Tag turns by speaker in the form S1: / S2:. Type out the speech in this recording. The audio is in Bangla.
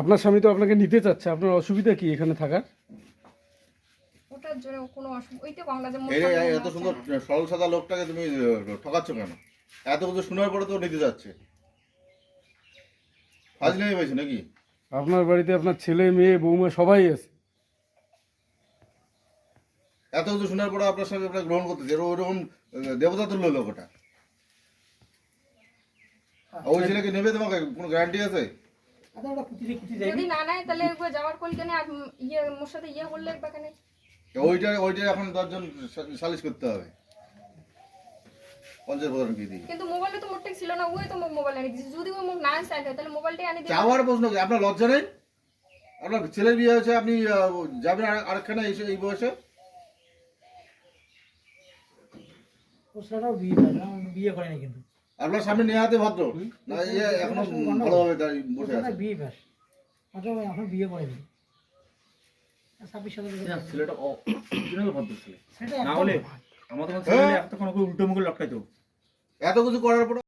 S1: আপনার স্বামী তো আপনাকে নিতে চাচ্ছে আপনার অসুবিধা কি এখানে থাকার?
S2: ওটার জন্য কোনো ওইটা বাংলা যে
S3: এই এই এত সুন্দর সরল সাদা লোকটাকে তুমি ঠকাচ্ছ কেন? এত কিছু শোনার পরে তো নিতে যাচ্ছে। পাইছে নাকি?
S1: আপনার বাড়িতে আপনার ছেলে মেয়ে বৌমা সবাই আছে।
S3: এত কিছু শোনার পরে আপনার সঙ্গে আপনার গ্রহণ করতেছে এরকম দেবতা তুল্য লোক ওটা। ওই ছেলেকে নেবে তোমাকে? কোনো গ্যারান্টি আছে?
S2: যদি না নেয় তাহলে যাওয়ার কল কেন আর ইয়ে মোর সাথে ইয়ে করলে একবার কেন।
S3: ওইটা ওইটা এখন দশজন সালিশ করতে হবে। প্রধানকে দিয়ে
S2: কিন্তু মোবাইলে তো মোটে ছিল না ওই তো মোক মোবাইল এনে দিয়েছে। যদি না চাইতে তাহলে মোবাইলটাই আনি
S3: যাওয়ার প্রশ্ন কি? আপনার লজ্জা নেই? আপনার ছেলের বিয়ে হয়েছে আপনি যাবেন আর- আরেকখানে এই এই বয়সে?
S4: ও সেটাও বিয়ে করে বিয়ে করেনি কিন্তু।
S3: আপনার সামনে নিয়ে হাতে ভদ্র। না ইয়ে এখনও ভালোভাবে
S4: ও
S3: বসে আছে।
S4: বিয়ে পাস ভাই এখন বিয়ে করেনি।
S5: ছেলেটা অরিজিনাল ভদ্র ছেলে। না হলে। আমাদের ছেলে এতক্ষণ উল্টো মুখে লটকাইতো
S3: এত কিছু করার পর